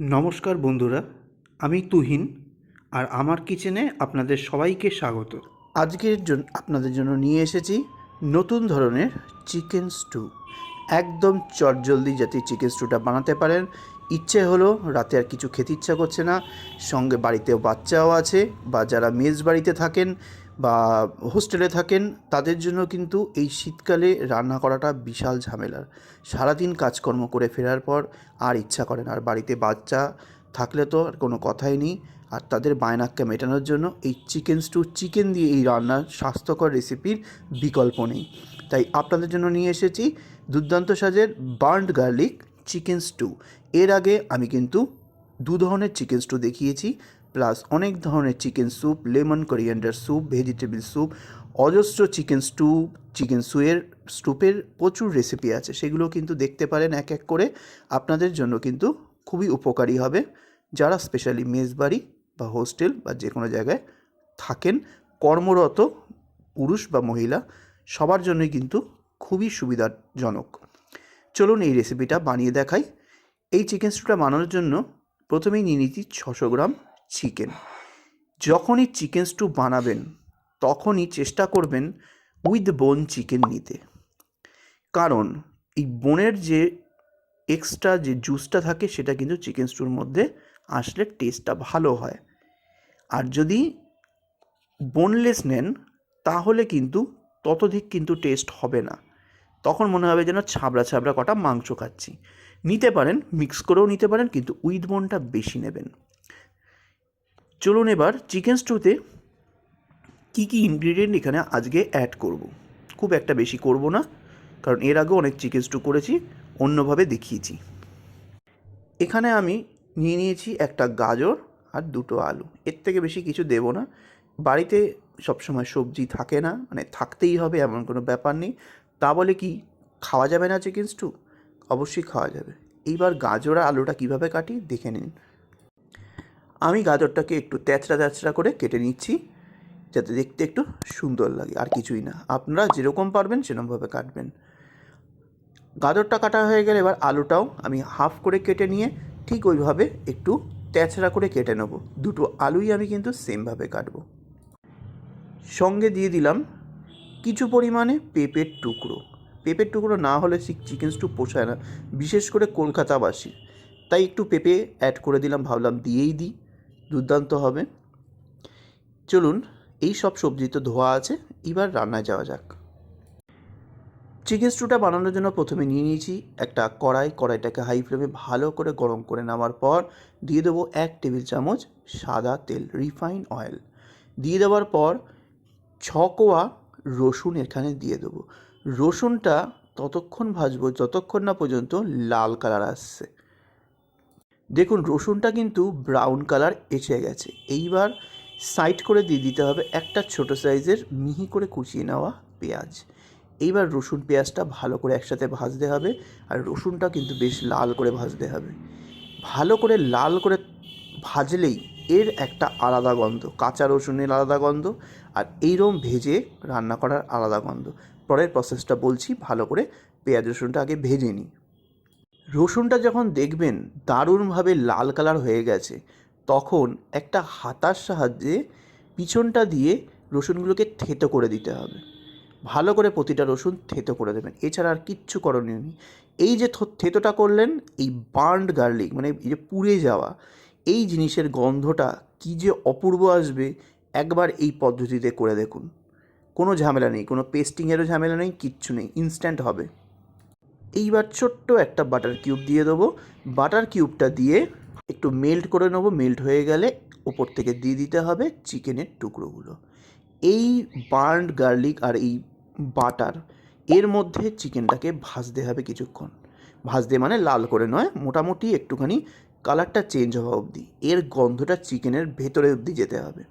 নমস্কার বন্ধুরা, আমি তুহিন আর আমার কিচেনে আপনাদের সবাইকে স্বাগত। আজকের জন্য আপনাদের জন্য নিয়ে এসেছি নতুন ধরনের চিকেন স্টু। একদম চটজলদি যাতে চিকেন স্টুটা বানাতে পারেন। ইচ্ছে হলো রাতে আর কিছু খেতে ইচ্ছা করছে না। সঙ্গে বাড়িতেও বাচ্চাও আছে বা যারা মেস বাড়িতে থাকেন বা হোস্টেলে থাকেন, তাদের জন্য কিন্তু এই শীতকালে রান্না করাটা বিশাল ঝামেলার। সারাদিন কাজকর্ম করে ফেরার পর আর ইচ্ছা করে না। আর বাড়িতে বাচ্চা থাকলে তো আর কোনো কথাই নেই। আর তাদের বায়নাক্কা মেটানোর জন্য এই চিকেন স্টু, চিকেন দিয়ে এই রান্নার স্বাস্থ্যকর রেসিপির বিকল্প নেই। তাই আপনাদের জন্য নিয়ে এসেছি দুর্দান্ত সাজের বার্নড গার্লিক চিকেন স্টু। এর আগে আমি কিন্তু দু ধরনের চিকেন স্টু দেখিয়েছি। প্লাস অনেক ধরনের chicken soup lemon coriander soup vegetable soup অজস্র চিকেন স্টু চিকেন স্যুয়ের স্টুপের প্রচুর রেসিপি আছে। সেগুলো কিন্তু দেখতে পারেন এক এক করে। আপনাদের জন্য কিন্তু খুবই উপকারী হবে। যারা স্পেশালি মেজবাড়ি বা হোস্টেল বা যে কোনো জায়গায় থাকেন, কর্মরত পুরুষ বা মহিলা, সবার জন্যই কিন্তু খুবই সুবিধাজনক। চলুন এই রেসিপিটা বানিয়ে দেখাই। এই চিকেন স্টুটা বানানোর জন্য প্রথমেই নিয়ে নিচ্ছি ছশো গ্রাম চিকেন যখনই চিকেন স্টু বানাবেন, তখনই চেষ্টা করবেন উইথ বোন চিকেন নিতে। কারণ এই বোনের যে এক্সট্রা যে জুসটা থাকে, সেটা কিন্তু চিকেন স্টুর মধ্যে আসলে টেস্টটা ভালো হয়। আর যদি বোনলেস নেন, তাহলে কিন্তু ততধিক কিন্তু টেস্ট হবে না। তখন মনে হবে যেন ছাবড়া ছাবড়া কটা মাংস খাচ্ছি। নিতে পারেন মিক্স করেও নিতে পারেন, কিন্তু উইথ বোনটা বেশি নেবেন। চলুন এবার চিকেন স্টুতে কী কী ইনগ্রিডিয়েন্ট এখানে আজকে অ্যাড করব। খুব একটা বেশি করব না, কারণ এর আগেও অনেক চিকেন স্টু করেছি, অন্যভাবে দেখিয়েছি। এখানে আমি নিয়ে নিয়েছি একটা গাজর আর দুটো আলু। এর থেকে বেশি কিছু দেব না। বাড়িতে সবসময় সবজি থাকে না মানে থাকতেই হবে, এমন কোনো ব্যাপার নেই। তা বলে কি, খাওয়া যাবে না চিকেন স্টু অবশ্যই খাওয়া যাবে। এইবার গাজর আর আলুটা কীভাবে কাটি, দেখে নিন। আমি গাজরটাকে একটু তেচড়া তেচড়া করে কেটে নিচ্ছি, যাতে দেখতে একটু সুন্দর লাগে, আর কিছুই না। আপনারা যেরকম পারবেন সেরকমভাবে কাটবেন। গাজরটা কাটা হয়ে গেলে এবার আলুটাও আমি হাফ করে কেটে নিয়ে ঠিক ওইভাবে একটু তেচড়া করে কেটে নেব। দুটো আলুই আমি কিন্তু সেমভাবে কাটব। সঙ্গে দিয়ে দিলাম কিছু পরিমাণে পেঁপের টুকরো। পেঁপের টুকরো না হলে চিকেন স্টু পোষায় না, বিশেষ করে কলকাতাবাসী তাই একটু পেঁপে অ্যাড করে দিলাম, ভাবলাম দিয়েই দিই। দুর্দান্ত হবে। চলুন, এই সব সবজি তো ধোয়া আছে, এবার রান্নায় যাওয়া যাক। চিকেন স্টুটা বানানোর জন্য প্রথমে নিয়ে নিয়েছি একটা কড়াই। কড়াইটাকে হাই ফ্লেমে ভালো করে গরম করে নেওয়ার পর দিয়ে দেবো এক টেবিল চামচ সাদা তেল রিফাইন অয়েল দিয়ে দেওয়ার পর ছ কোয়া রসুন এখানে দিয়ে দেবো। রসুনটা ততক্ষণ ভাজবো, যতক্ষণ না পর্যন্ত লাল কালার আসছে। দেখুন, রসুনটা কিন্তু ব্রাউন কালার এসে গেছে। এইবার সাইড করে দিয়ে দিতে হবে একটা ছোট সাইজের মিহি করে কুচিয়ে নেওয়া পেঁয়াজ। এইবার রসুন পেঁয়াজটা ভালো করে একসাথে ভাজতে হবে আর রসুনটা কিন্তু বেশ লাল করে ভাজতে হবে। ভালো করে লাল করে ভাজলেই এর একটা আলাদা গন্ধ, কাঁচা রসুনের আলাদা গন্ধ আর এইরকম ভেজে রান্না করার আলাদা গন্ধ। পরের প্রসেসটা বলছি, ভালো করে পেঁয়াজ রসুনটা আগে ভেজে নিই। রসুনটা যখন দেখবেন দারুণভাবে লাল কালার হয়ে গেছে, তখন একটা হাতার সাহায্যে পিছনটা দিয়ে রসুনগুলোকে থেতো করে দিতে হবে। ভালো করে প্রতিটা রসুন থেতো করে দেবেন। এছাড়া আর কিচ্ছু করণীয় নেই। এই যে থেতোটা করলেন, এই বার্নড গার্লিক মানে এই যে পুড়ে যাওয়া, এই জিনিসের গন্ধটা কী যে অপূর্ব আসবে একবার এই পদ্ধতিতে করে দেখুন। কোনো ঝামেলা নেই, কোনো পেস্টিংয়েরও ঝামেলা নেই, কিচ্ছু নেই, ইনস্ট্যান্ট হবে। এইবার ছোট্ট একটা বাটার কিউব দিয়ে দেবো। বাটার কিউবটা দিয়ে একটু মেল্ট করে নেব। মেল্ট হয়ে গেলে ওপর থেকে দিয়ে দিতে হবে চিকেনের টুকরোগুলো। এই বার্নড গার্লিক আর এই বাটার, এর মধ্যে চিকেনটাকে ভাজতে হবে কিছুক্ষণ। ভাজতে মানে লাল করে নয়, মোটামুটি একটুখানি কালারটা চেঞ্জ হওয়া অবধি। এর গন্ধটা চিকেনের ভেতরে অবধি যেতে হবে।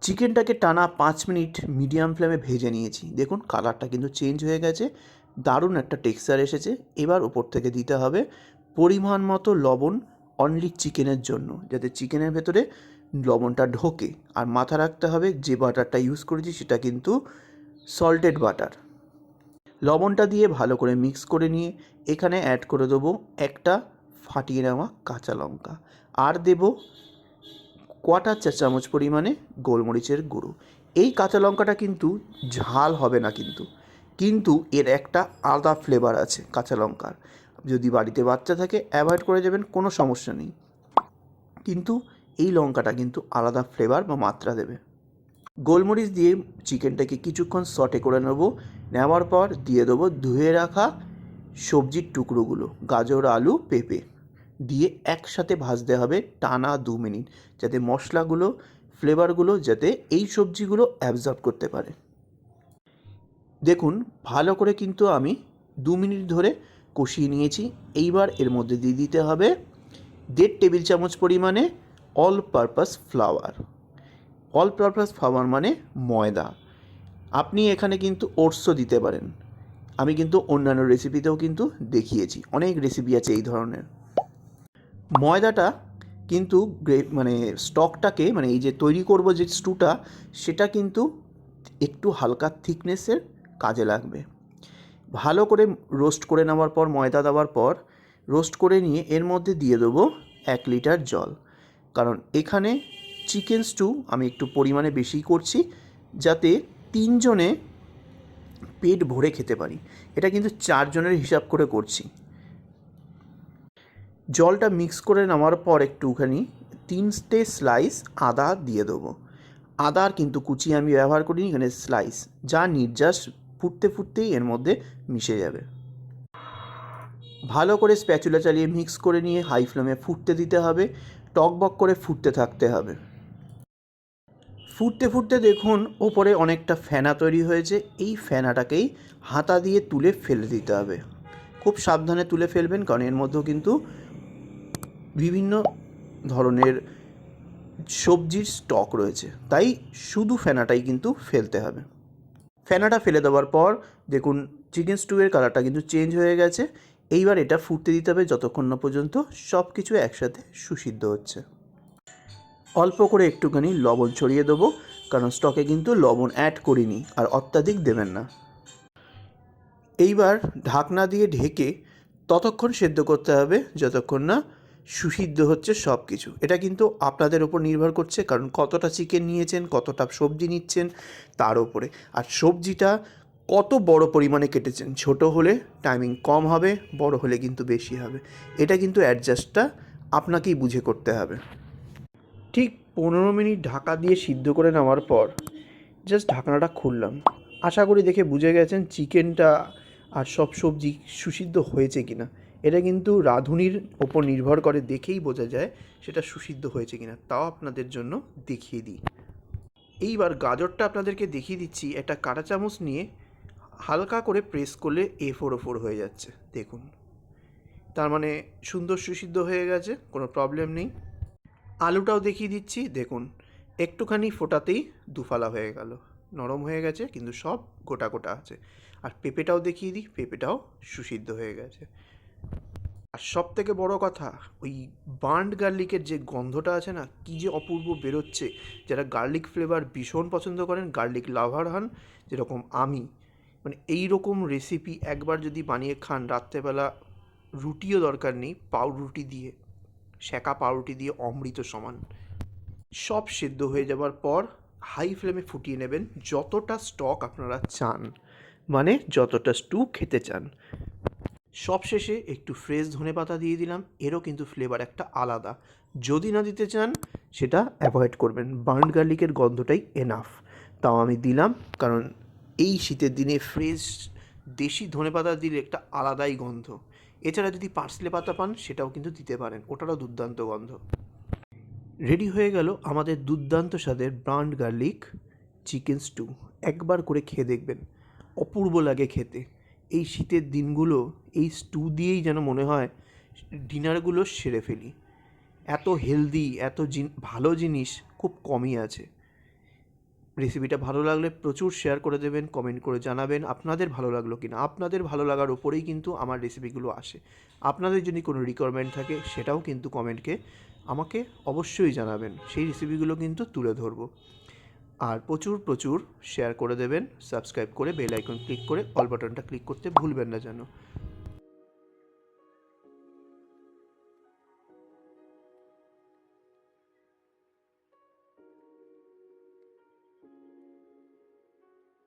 চিকেনটাকে টানা পাঁচ মিনিট মিডিয়াম ফ্লেমে ভেজে নিয়েছি। দেখুন, কালারটা কিন্তু চেঞ্জ হয়ে গেছে। দারুণ একটা টেক্সচার এসেছে। এবার ওপর থেকে দিতে হবে পরিমাণ মতো লবণ অনলি চিকেনের জন্য, যাতে চিকেনের ভেতরে লবণটা ঢোকে। আর মাথা রাখতে হবে যে বাটারটা ইউজ করেছি সেটা কিন্তু সল্টেড বাটার লবণটা দিয়ে ভালো করে মিক্স করে নিয়ে এখানে অ্যাড করে দেবো একটা ফাটিয়ে নেওয়া কাঁচা লঙ্কা। আর দেব কোয়াটার চা চামচ পরিমাণে গোলমরিচের গুঁড়ো। এই কাঁচা লঙ্কাটা কিন্তু ঝাল হবে না কিন্তু। কিন্তু এর একটা আলাদা ফ্লেভার আছে কাঁচা লঙ্কার। যদি বাড়িতে বাচ্চা থাকে অ্যাভয়েড করে যাবেন কোনো সমস্যা নেই। কিন্তু এই লঙ্কাটা কিন্তু আলাদা ফ্লেভার বা মাত্রা দেবে। গোলমরিচ দিয়ে চিকেনটাকে কিছুক্ষণ সটে করে নেব। নেওয়ার পর দিয়ে দেবো ধুয়ে রাখা সবজির টুকরোগুলো, গাজর, আলু, পেঁপে। দিয়ে একসাথে ভাজতে হবে টানা দু মিনিট, যাতে মশলাগুলো ফ্লেভারগুলো যাতে এই সবজিগুলো অ্যাবজর্ব করতে পারে। দেখুন, ভালো করে কিন্তু আমি দু মিনিট ধরে কষিয়ে নিয়েছি। এইবার এর মধ্যে দিয়ে দিতে হবে দেড় টেবিল চামচ পরিমাণে all purpose flour all purpose flour মানে ময়দা। আপনি এখানে কিন্তু ওটসও দিতে পারেন। আমি কিন্তু অন্যান্য রেসিপিতেও কিন্তু দেখিয়েছি। অনেক রেসিপি আছে এই ধরনের। ময়দাটা কিন্তু মানে স্টকটাকে মানে এই যে তৈরি করব যে স্টুটা সেটা কিন্তু একটু হালকা থিকনেসের কাজে লাগবে। ভালো করে রোস্ট করে নেওয়ার পর, ময়দা দেওয়ার পর, রোস্ট করে নিয়ে এর মধ্যে দিয়ে দেবো এক লিটার জল। কারণ এখানে চিকেন স্টু আমি একটু পরিমাণে বেশি করছি যাতে তিনজনে পেট ভরে খেতে পারি। এটা কিন্তু চারজনের হিসাব করে করছি। জলটা মিক্স করে নেওয়ার পর একটুখানি তিনটে স্লাইস আদা দিয়ে দেবো। আদার কিন্তু কুচি আমি ব্যবহার করিনি, এখানে স্লাইস। যা নির্যাস ফুটতে ফুটতেই এর মধ্যে মিশে যাবে। ভালো করে স্প্যাচুলা চালিয়ে মিক্স করে নিয়ে হাই ফ্লেমে ফুটতে দিতে হবে টকবক করে ফুটতে থাকতে হবে। ফুটতে ফুটতে দেখুন ওপরে অনেকটা ফেনা তৈরি হয়েছে, এই ফেনাটাকেই হাতা দিয়ে তুলে ফেলে দিতে হবে। খুব সাবধানে তুলে ফেলবেন, কারণ এর মধ্যেও কিন্তু বিভিন্ন ধরনের সবজির স্টক রয়েছে, তাই শুধু ফেনাটাই কিন্তু ফেলতে হবে। ফেনাটা ফেলে দেওয়ার পর দেখুন চিকেন স্টুয়ের কালারটা কিন্তু চেঞ্জ হয়ে গেছে। এইবার এটা ফুটতে দিতে হবে যতক্ষণ না পর্যন্ত সব কিছু একসাথে সুসিদ্ধ হচ্ছে। অল্প করে একটুখানি লবণ ছড়িয়ে দেবো, কারণ স্টকে কিন্তু লবণ অ্যাড করিনি আর অত্যাধিক দেবেন না। এইবার ঢাকনা দিয়ে ঢেকে ততক্ষণ সেদ্ধ করতে হবে, যতক্ষণ না সুসিদ্ধ হচ্ছে সব কিছু এটা কিন্তু আপনাদের ওপর নির্ভর করছে কারণ কতটা চিকেন নিয়েছেন, কতটা সবজি নিচ্ছেন তার ওপরে আর সবজিটা কত বড় পরিমাণে কেটেছেন, ছোট হলে টাইমিং কম হবে, বড় হলে কিন্তু বেশি হবে। এটা কিন্তু অ্যাডজাস্টটা আপনাকেই বুঝে করতে হবে। ঠিক পনেরো মিনিট ঢাকা দিয়ে সিদ্ধ করে নেওয়ার পর জাস্ট ঢাকনাটা খুললাম। আশা করি দেখে বুঝে গেছেন চিকেনটা আর সব সবজি সুসিদ্ধ হয়েছে কিনা। এটা কিন্তু রাঁধুনির ওপর নির্ভর করে দেখেই বোঝা যায় সেটা সুসিদ্ধ হয়েছে কিনা। তাও আপনাদের জন্য দেখিয়ে দিই। এইবার গাজরটা আপনাদেরকে দেখিয়ে দিচ্ছি। একটা কাঁটা চামচ নিয়ে হালকা করে প্রেস করলে এ ফোর ও ফোর হয়ে যাচ্ছে। দেখুন। তার মানে সুন্দর সুসিদ্ধ হয়ে গেছে, কোনো প্রবলেম নেই। আলুটাও দেখিয়ে দিচ্ছি। দেখুন, একটুখানি ফোটাতেই দুফালা হয়ে গেল। নরম হয়ে গেছে, কিন্তু সব গোটা গোটা আছে। আর পেঁপেটাও দেখিয়ে দিই। পেঁপেটাও সুসিদ্ধ হয়ে গেছে। আর সব থেকে বড় কথা, ওই বার্ন্ড গার্লিকের যে গন্ধটা আছে না, কী যে অপূর্ব বেরোচ্ছে। যারা গার্লিক ফ্লেভার ভীষণ পছন্দ করেন, গার্লিক লাভার হন, যেরকম আমি মানে এই রকম রেসিপি একবার যদি বানিয়ে খান, রাত্রেবেলা রুটিও দরকার নেই, পাউরুটি দিয়ে সেকা পাউরুটি দিয়ে অমৃত সমান। সব সেদ্ধ হয়ে যাবার পর হাই ফ্লেমে ফুটিয়ে নেবেন যতটা স্টক আপনারা চান মানে যতটা স্টু খেতে চান। সবশেষে একটু ফ্রেশ ধনে পাতা দিয়ে দিলাম। এরও কিন্তু ফ্লেভার একটা আলাদা। যদি না দিতে চান, সেটা অ্যাভয়েড করবেন। বার্ন গার্লিকের গন্ধটাই এনাফ তাও আমি দিলাম, কারণ এই শীতের দিনে ফ্রেশ দেশি ধনে পাতা দিলে একটা আলাদাই গন্ধ। এছাড়া যদি পার্সলে পাতা পান, সেটাও কিন্তু দিতে পারেন। ওটারও দুর্দান্ত গন্ধ। রেডি হয়ে গেল আমাদের দুর্দান্ত স্বাদের ব্রান্ড গার্লিক চিকেন স্টু একবার করে খেয়ে দেখবেন। অপূর্ব লাগে খেতে। এই শীতের দিনগুলো, এই স্টু দিয়েই যেন মনে হয় ডিনারগুলো সেরে ফেলি। এত হেলদি এত জিন- ভালো জিনিস খুব কমই আছে। রেসিপিটা ভালো লাগলে প্রচুর শেয়ার করে দেবেন কমেন্ট করে জানাবেন আপনাদের ভালো লাগল কিনা। আপনাদের ভালো লাগার উপরেই কিন্তু আমার রেসিপিগুলো আসে। আপনাদের যদি কোনো রিকোয়ারমেন্ট থাকে, সেটাও কিন্তু কমেন্টকে আমাকে অবশ্যই জানাবেন। সেই রেসিপিগুলো কিন্তু তুলে ধরবো। আর প্রচুর প্রচুর শেয়ার করে দেবেন সাবস্ক্রাইব করে বেল আইকন ক্লিক করে অল বাটনটা ক্লিক করতে ভুলবেন না যেন।